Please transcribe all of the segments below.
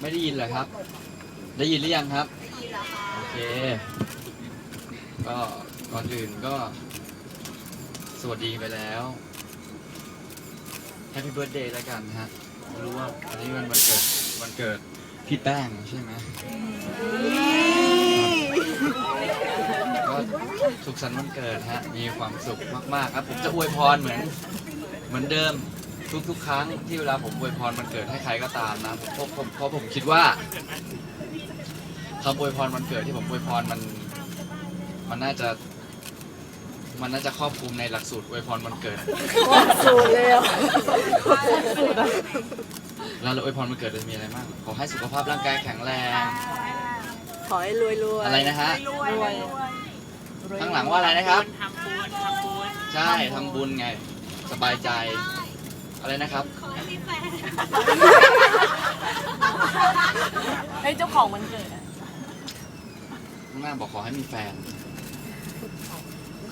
ไม่ได้ยินเหรอครับ ได้ยินหรือยังครับโอเค ก็ก่อนอื่นก็ สวัสดีไปแล้ว Happy Birthday แล้วกันฮะรู้ว่าอันนี้มันวันเกิดวันเกิดพี่แป้งใช่ไหมก็สุขสันต์วันเกิดฮะ มีความสุขมาก ๆ ครับ ผมจะอวยพรเหมือน เหมือนเดิม ทุกๆ ครั้งที่เวลาผมอวยพรวันเกิดให้ใครก็ตามนะเพราะผมเพราะผมคิดว่าคำอวยพรวันเกิดที่ผมอวยพรมัน มันน่าจะ มันน่าจะครอบคลุมในหลักสูตรอวยพรวันเกิด สูตรเลยอะแล้วเราอวยพรวันเกิดจะมีอะไรบ้างขอให้สุขภาพร่างกายแข็งแรง ขอให้รวยรวยอะไรนะฮะ รวยข้างหลังว่าอะไรนะครับ ทำบุญทำบุญ ใช่ทำบุญไง สบายใจ อะไรนะครับเฮ้ยเจ้าของมันเกิดอะข้างหน้าบอกขอให้มีแฟน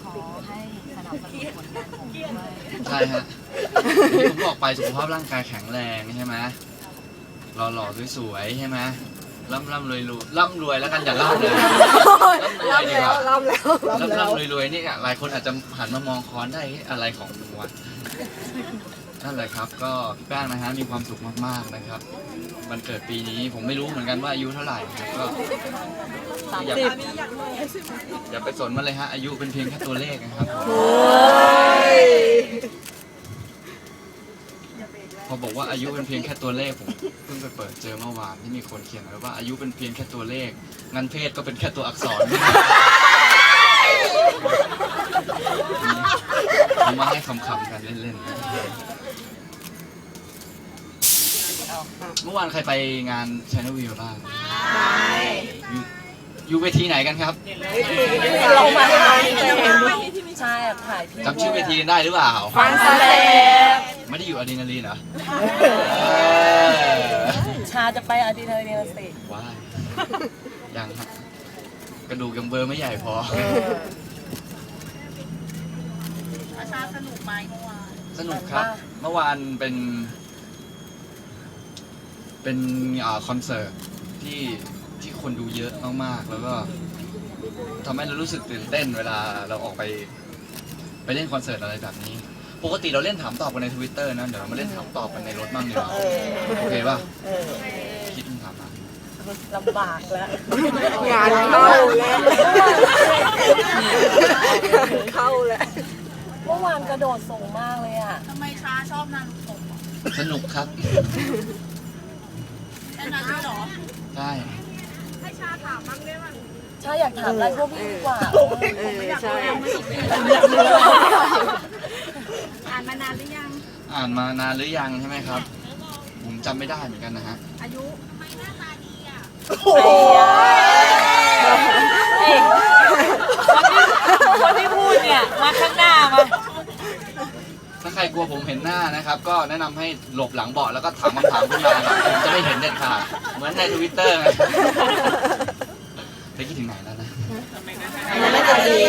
ขอให้สนับสนุนผลงานผมด้วยใช่ฮะที่ผมบอกไปสุขภาพร่างกายแข็งแรงใช่ไหมหล่อหล่อๆสวยๆใช่ไหมร่ำร่ำรวยรวยร่ำรวยแล้วกันอย่าล่ำเลยร่ำรวยดีรับกแล้วว่ารับแล้วรับร่ำแล้วร่ำรวยรวยนี่อะหลายคนอาจจะหันมามองค้อนได้เอ๊ะอะไรของมึงวะ นั่นแหละครับ ก็พี่แป้งนะฮะมีความสุขมากๆนะครับวันเกิดปีนี้ผมไม่รู้เหมือนกันว่าอายุเท่าไหร่ครับก็สามอย่าสิบอย่าไปสนมันเลยฮะอายุเป็นเพียงแค่ตัวเลขนะครับผมโอ้ยพอบอกว่าอายุเป็นเพียงแค่ตัวเลขผมเพิ่งไปเปิดเจอเมื่อวานที่มีคนเขียนไว้ว่าอายุเป็นเพียงแค่ตัวเลขงั้นเพศก็เป็นแค่ตัวอักษรเอามาให้คำๆกันเล่นๆนะ เมื่อวานใครไปงานช n น l วิวบ้างอยู่อยู่เวทีไหนกันครับเรามาถ่ายเต็มใช่อะถ่ายพี่จำชื่อเวทีกันได้หรือเปล่าฟันสแลบไม่ได้อยู่อะดรีนาลีนเหรอชาจะไปอะดรีนาลีนสติว้ายยังฮะกระดูกยังเบอร์ไม่ใหญ่พอชาสนุกไหมเมื่อวานสนุกครับ เมื่อวานเป็น เป็นอ่าคอนเสิร์ตที่ที่คนดูเยอะมากๆ แล้วก็ทำให้เรารู้สึกตื่นเต้นเวลาเราออกไป ไปเล่นคอนเสิร์ตอะไรแบบนี้ ปกติเราเล่นถามตอบกันในทวิตเตอร์นะ เดี๋ยวเรามาเล่นถามตอบกันในรถบ้างดีกว่าโอเคป่ะเออคิดคำถามมาลำบากแล้วงานเข้าแล้วเข้าแล้วเมื่อวานกระโดดสูงมากเลยอะทำไมช้าชอบนารูโตะสนุกครับ แค่นั้นด้วยเหรอ ใช่ให้ชาถามบ้างได้ไหมชาอยากถามอะไรพวกพี่ดีกว่าเออใช่อ่านมานานหรือยัง อ่านมานานหรือยังใช่ไหมครับ ผมจำไม่ได้เหมือนกันนะฮะ อายุทำไมหน้าตาดีอะโอ้ยคนที่พูดเนี่ยมาข้างหน้ามาถ้า ใครกลัวผมเห็นหน้านะครับ ก็แนะนำให้หลบหลังเบาะแล้วก็ถามคำถามขึ้นมาครับผมจะไม่เห็นเด็ดขาดเหมือนในทวิตเตอร์ไงไปคิดถึงไหนแล้วนะยังไม่จะดี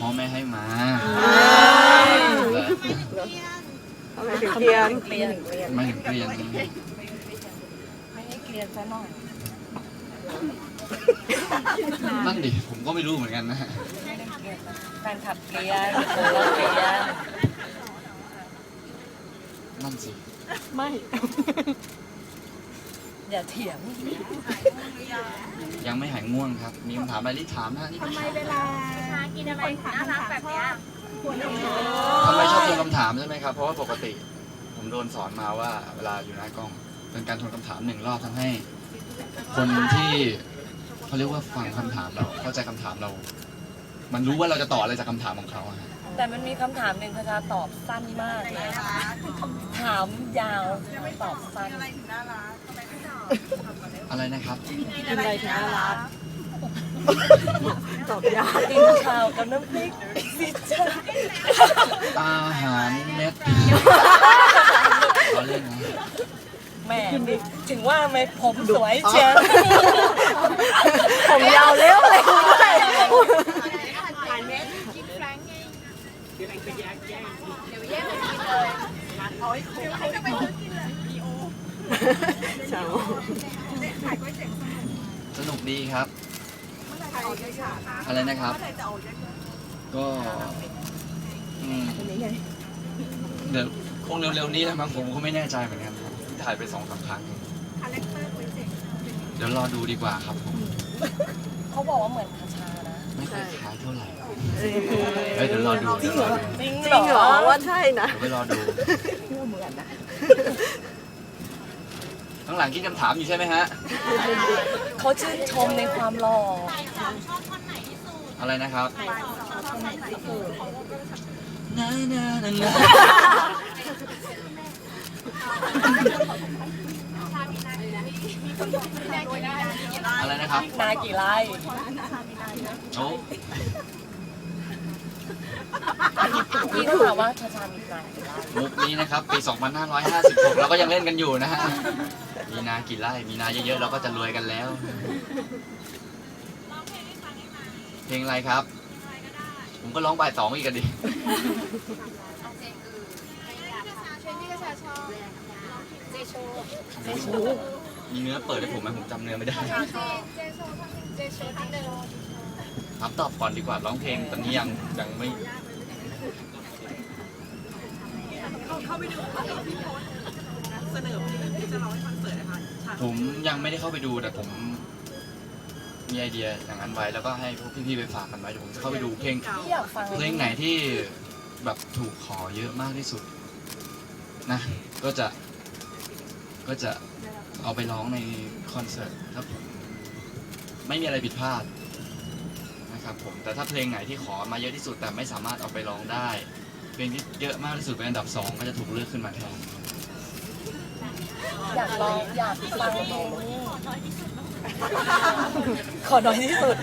พ่อแม่ให้มาทำไมถึงเกลียนเกลียนไม่ถึงเกลียนไม่ให้เกลียนซะหน่อยนั่นดิผมก็ไม่รู้เหมือนกันนะฮะไม่ได้เกลียนนะแฟนขับเกลียนคนเราเกลียน นั่นสิ ไม่ อย่าเถียง ยังไม่หายง่วงครับ มีคำถามอะไรรีบถามนะรีบทำถามไมเวลาชากินอะไรน่ารักแบบเนี้ยควรจะทำไมชอบทวนคำถามใช่ไหมครับ เพราะว่าปกติ ผมโดนสอนมาว่าเวลาอยู่หน้ากล้อง เป็นการทวนคำถามหนึ่งรอบทำให้ คนที่เขาเรียกว่าฟังคำถามเราเข้าใจคำถามเรา มันรู้ว่าเราจะตอบอะไรจากคำถามของเขาอะฮะ แต่มันมีคำถามหนึ่งคาชาตอบสั้นมากเลยถามยาวตอบสั้นอะไรถึงน่ารักทำไมไม่ตอบอะไรนะครับ กินอะไรถึงน่ารักตอบยากกินข้าวกับน้ำพริกสิจ้าอาหารเม็ดเราเล่นนะแหม่ถึงว่าไหมผมสวยเชียวผมยาวเร็วเลยคุณด้วย ถ่ายเม็ดกินแฟรงก์ไงเดี๋ยวแยกแยกเดี๋ยวแยกกินเลยเอาให้คุ้มทำไมเธอกินเลยอีโอ เช้า สนุกดีครับ อะไรนะครับก็อืมเดี๋ยวคงเร็วๆนี้แหละมั้งผมก็ไม่แน่ใจเหมือนกันครับถ่ายไปสองสามครั้งเดี๋ยวรอดูดีกว่าครับผมเขาบอกว่าเหมือนคาชานะ ไม่เคยคล้ายเท่าไหร่เออเฮ้ยเดี๋ยวรอดูเดี๋ยวรอดูจริงจริงเหรอว่าใช่นะเดี๋ยวไปรอดูข้างหลังคิดคำถามอยู่ใช่ไหมฮะเขาชื่นชมในความหล่ออะไรนะครับนานานานาอะไรนะครับนากี่ไร่โอ้พี่ก็ถามว่าชาชามีนากี่ไร่มุกนี้นะครับ ปี 2556 เราก็ยังเล่นกันอยู่นะฮะ มีนากี่ไร่ มีนาเยอะๆ เราก็จะรวยกันแล้ว เพลงอะไรครับ ผมก็ร้องบ่ายสองอีกกันดิ มีเนื้อเปิดให้ผมไหมผมจำเนื้อไม่ได้ถามตอบก่อนดีกว่าร้องเพลงตอนนี้ยังยังไม่ผมยังไม่ได้เข้าไปดูแต่ผม มีไอเดียอย่างนั้นไว้แล้วก็ให้พวกพี่ๆไปฝากกันไว้เดี๋ยวผมจะเข้าไปดูเพลงพี่อยากฟังเพลงไหนที่แบบถูกขอเยอะมากที่สุดนะ ก็จะก็จะเอาไปร้องในคอนเสิร์ตครับผมไม่มีอะไรผิดพลาดนะครับผมแต่ถ้าเพลงไหนที่ขอมาเยอะที่สุดแต่ไม่สามารถเอาไปร้องได้ เพลงที่เยอะมากที่สุดเป็นอันดับสองก็จะถูกเลือกขึ้นมาแทนอยากลองอยากฟังเพลงนี้ ขอน้อยที่สุด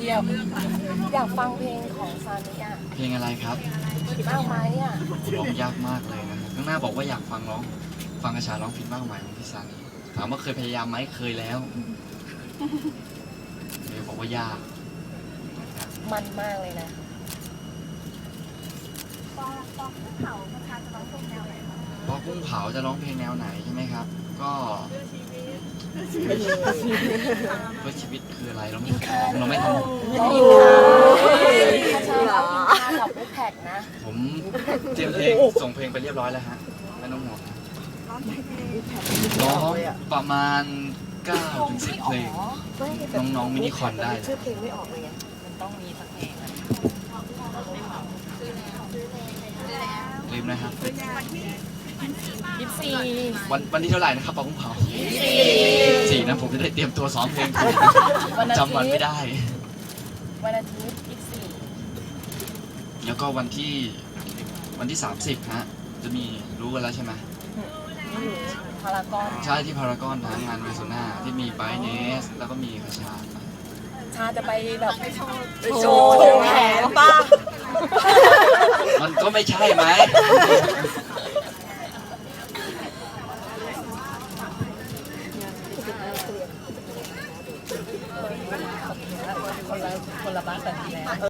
เยี่ยมอยากฟังเพลงของซานิอะเพลงอะไรครับมากไหมอะร้องยากมากเลยนะครับข้างหน้าบอกว่าอยากฟังร้อง ฟังกระชาร้องผิดมากมายของพี่ซานีถามว่าเคยพยายามไหมเคยแล้วเลยบอกว่ายากนะครับมันมากเลยนะพอกุ้งเผาจะร้องเพลงแนวไหนใช่ไหมครับ ก็ เพื่อชีวิตคืออะไรเราไม่ท้องเราไม่ทได้ยินค่ะชาชาเรอินคากับผู้แพ็กนะำผมเตรียมเพลงส่งเพลงไปเรียบร้อยแล้วฮะไม่ต้องห่วงนะร้องประมาณ9ถึง10เพลง น้องๆมินิคอนได้เลยชื่อเพลงไม่ออกเลยไงมันต้องมีสักเพลงอะลืมนะครับ ยี่สิบสี่วันวันที่เท่าไหร่นะครับปอกุ้งเผาสี่นะผมจะได้เตรียมตัวซ้อมเพลงถูกวันอาจำวันทิไม่ตย์ได้ วันอาทิตย์ยี่สิบสี่แล้วก็วันที่วันที่ 30ฮะจะมีรู้กันแล้วใช่ไหมพารากอนใช่ที่พารากอนนะงานเวโซนาที่มีไบเนส แล้วก็มีคาชาชาจะไปแบบโชว์แขนป้ามันก็ไม่ใช่ไหม 감的.